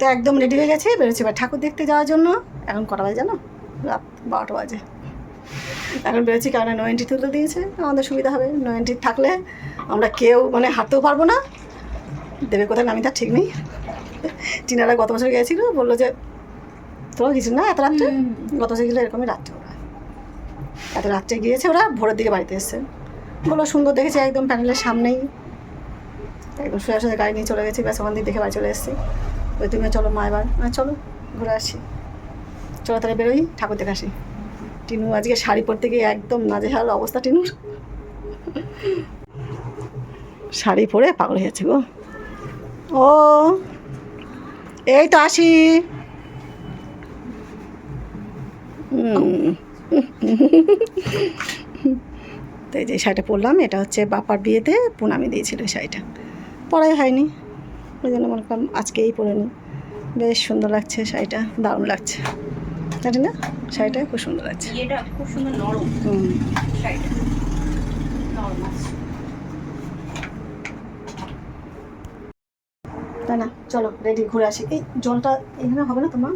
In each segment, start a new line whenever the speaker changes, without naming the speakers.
তো একদম রেডি হয়ে গেছে বেরোচ্ছি। এবার ঠাকুর দেখতে যাওয়ার জন্য এখন কটা বাজে জানো? রাত বারোটা বাজে। এখন বেরোচ্ছি কারণ নো এন্ট্রি তুলে দিয়েছে আমাদের সুবিধা হবে। নো এন্ট্রি থাকলে আমরা কেউ মানে হাঁটতেও পারব না। দেবে কোথায় নামি তার ঠিক নেই। টিনারা গত বছর গেছিল বলল যে তোরা কিছু না এত রাত্রে? গত বছর গেলে এরকমই রাত্রে ওরা। এত রাত্রে গিয়েছে ওরা ভোরের দিকে বাড়িতে এসছে। বলল সুন্দর দেখেছি একদম প্যানেলের সামনেই। একদম সোজা সোজা গাড়ি নিয়ে চলে গেছি ব্যাস ওখান থেকে দেখে বাড়ি চলে এসেছি। ওই তুমি চলো মা এবার। চলো, ঘুরে আসি। চলো তাহলে বেরোই, ঠাকুর দেখে আসি। টিনু, আজকে শাড়ি পরতে গিয়ে একদম নাজেহাল অবস্থা, টিনুর। শাড়ি পরে পাগল হয়ে যাচ্ছে গো। ও, এই তো আসি। তো এই যে শাড়িটা পরলাম, এটা হচ্ছে বাপার বিয়েতে পুনামি দিয়েছিল শাড়িটা। পরাই হয়নি। ওই জন্য মনে করলাম আজকেই পরে নিই। বেশ সুন্দর লাগছে শাড়িটা দারুণ লাগছে। জানি না শাড়িটা খুব সুন্দর লাগছে।
এটা খুব সুন্দর নরম।
হুম।
শাড়িটা নরম আছে।
তাই না চলো রেডি ঘুরে আসি। এই জলটা এখানে হবে না তোমার?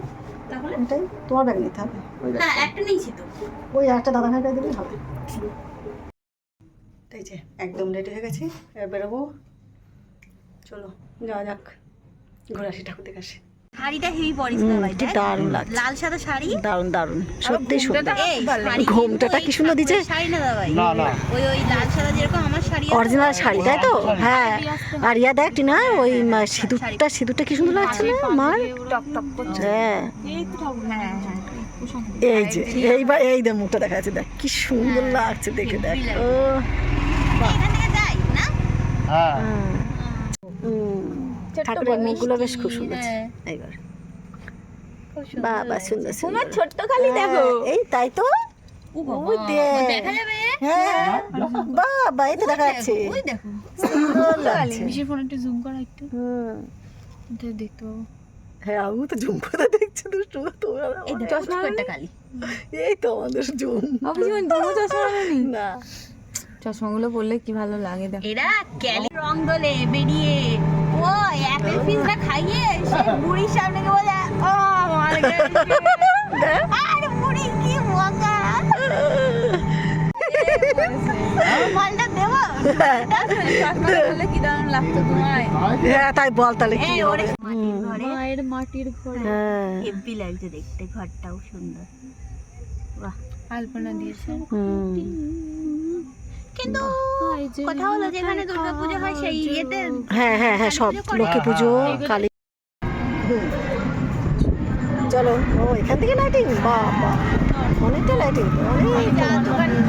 তাহলে?
এটাই তোমার ব্যাগ নিতে হবে। ওই ব্যাগ
হ্যাঁ একটা নিয়েছি তো।
ওই একটা দাদা ভাইটা দিলেই হবে। এই যে একদম রেডি হয়ে গেছি। এবার বেরোবো। চলো যাওয়া যাক। ঘুরে আসি ঠাকুর দেখে আসি
শাড়িটা হেভি পরিস ভাই
কি দারুণ লাগছে।
লাল সাদা শাড়ি?
দারুণ দারুণ। সত্যি সুন্দর ঘোমটাটা কি সুন্দর
ওই শাড়ি না ভাই।
না না।
ওই ওই লাল সাদা যেরকম আমার শাড়ি
অরিজিনাল শাড়ি তাই তো? হ্যাঁ। আর ইয়া দেখ না ওই সিঁদুরটা সিঁদুরটা কি সুন্দর লাগছে না? মার
টক টক করছে।
হ্যাঁ।
হ্যাঁ হ্যাঁ
এই যে এইবার এই দেখ মুখটা দেখা যাচ্ছে দেখ কি সুন্দর লাগছে দেখে দেখ। ও
এখান থেকে যাই না?
হ্যাঁ।
হুম, ঠাকুরের মুখগুলো বেশ খুব সুন্দর
হ্যাঁ।
এইবার। বাবা সুন্দর
তোমার ছোট্ট খালি দেখো।
হ্যাঁ, এই তাই তো?
ও বাবা,
ওই দেখ।
দেখা যাবে?
হ্যাঁ। বাবা এই তো দেখা যাচ্ছে। সুন্দর লাগছে।
বিশের ফোন একটু জুম করা একটু।
হুম।
দেখতে পাবো।
হ্যাঁ আমি তো জুম করে দেখছি দুষ্টু। তোমরা
এই কালি
এই তো আমাদের জুম
চশমা
না।
চশমাগুলো পরলে কি ভালো লাগে দেখো।
এরা ক্যালি রং দোলে বেরিয়ে ও অ্যাপেল ফিজটা খাইয়ে সে বুড়ির সামনে গিয়ে বলে ও মার আর বুড়ি কি মজা মালটা দেবো
চশমা পরলে কি দারুণ লাগতো তোমায়
হ্যাঁ তাই বল তাহলে কি হবে
মায়ের মাটির ঘর
হ্যাঁ
হেভি লাগছে দেখতে ঘরটাও সুন্দর বাহ
আলপনা দিয়েছে
কিন্তু কথা হলো যেখানে দুর্গাপূজা হয় সেই ইয়েতে
হ্যাঁ হ্যাঁ হ্যাঁ সব লক্ষ্মী পুজো কালী। চলো ও এখান থেকে লাইটিং বাবা অনেকটা লাইটিং অনেক।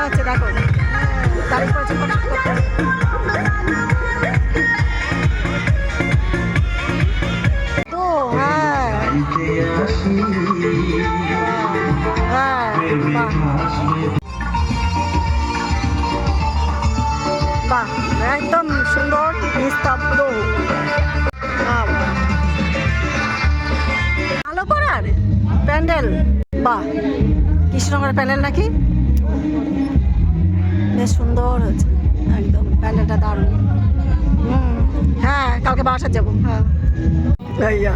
করা হচ্ছে দেখো তো হ্যাঁ। হ্যাঁ। বাহ, একদম সুন্দর, নিস্তব্ধ। আলো করার প্যান্ডেল। বাহ, কৃষ্ণনগরের প্যান্ডেল নাকি? বেশ সুন্দর হয়েছে। একদম। প্যান্ডেলটা দারুণ। হুম। হ্যাঁ কালকে বাসার যাব। হ্যাঁ। ইয়া, ইয়া।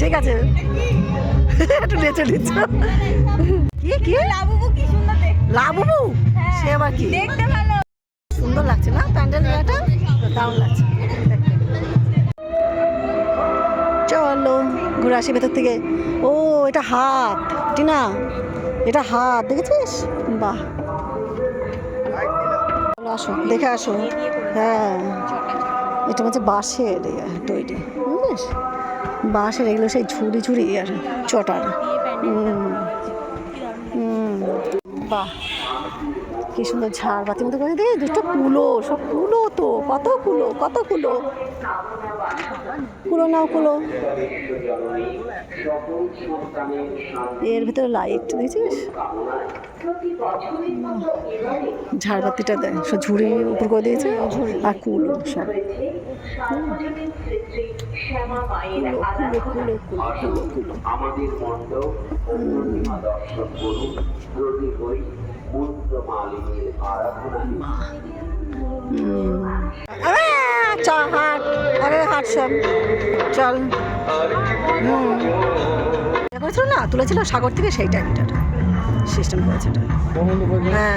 ঠিক আছে। একটু নেচে নিচ্ছ। কি কি?
লাবুবু কি সুন্দর
লাবুবু? সে আবার কি?
দেখতে ভালো।
সুন্দর লাগছে না প্যান্ডেল এটা দারুণ লাগছে। চলো ঘুরে আসি ভেতর থেকে। ও এটা হাত। টিনা। এটা হাত দেখেছিস? বাহ। আসো দেখে আসো। হ্যাঁ। এটা হচ্ছে বাঁশের ইয়ে তৈরি। বুঝলিস বাঁশের এগুলো সেই ঝুড়ি ঝুড়ি আর চটার। হুম। হুম। বাহ। কি সুন্দর ঝাড় বাতির মতো করে দিয়ে দুটো কুলো সব কুলো তো কত কুলো কত কুলো? কুলো নাও কুলো। এর ভিতরে লাইট দেখছিস? ঝাড়বাতিটা দেয় সব ঝুড়ি উপর করে দিয়েছে আর কুলো সব। কুলো সব চল। হুম। করেছিল না? তুলেছিল সাগর থেকে সেই টাইমটা। সিস্টেম করেছে হ্যাঁ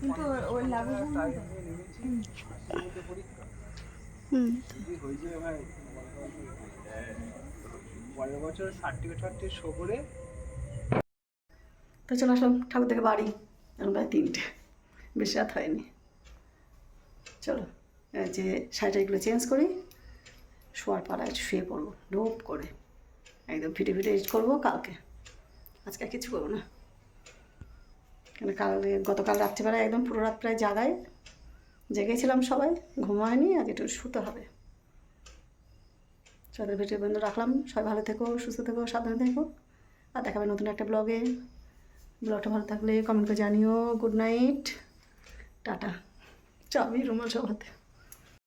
কিন্তু ওর- ওর
হুম
পরের বছর সার্টিফিকেট ফার্টিফিকেট শো করে
তো চলে আসলাম ঠাকুর থেকে বাড়ি। এখন প্রায় তিনটে। বেশি রাত হয়নি। চলো। যে শাড়িটাগুলো চেঞ্জ করি, শোয়ার পাড়ায় শুয়ে পড়ব ডোপ করে। একদম ফিটে ফিটে এডিট করব কালকে। আজকে আর কিছু করব না। কেন কাল গতকাল রাত্রিবেলায় একদম পুরো রাত প্রায় জাগায় জেগেছিলাম সবাই, ঘুমায়নি, আজ একটু শুতে হবে। সবাই ভিডিও বন্ধু রাখলাম। সবাই ভালো থেকো, সুস্থ থেকো, সাবধানে থেকো। আর দেখাবে নতুন একটা ব্লগে ব্লগটা ভালো থাকলে কমেন্ট করে জানিও। Good night tata. চাবি রুমাল সবাতে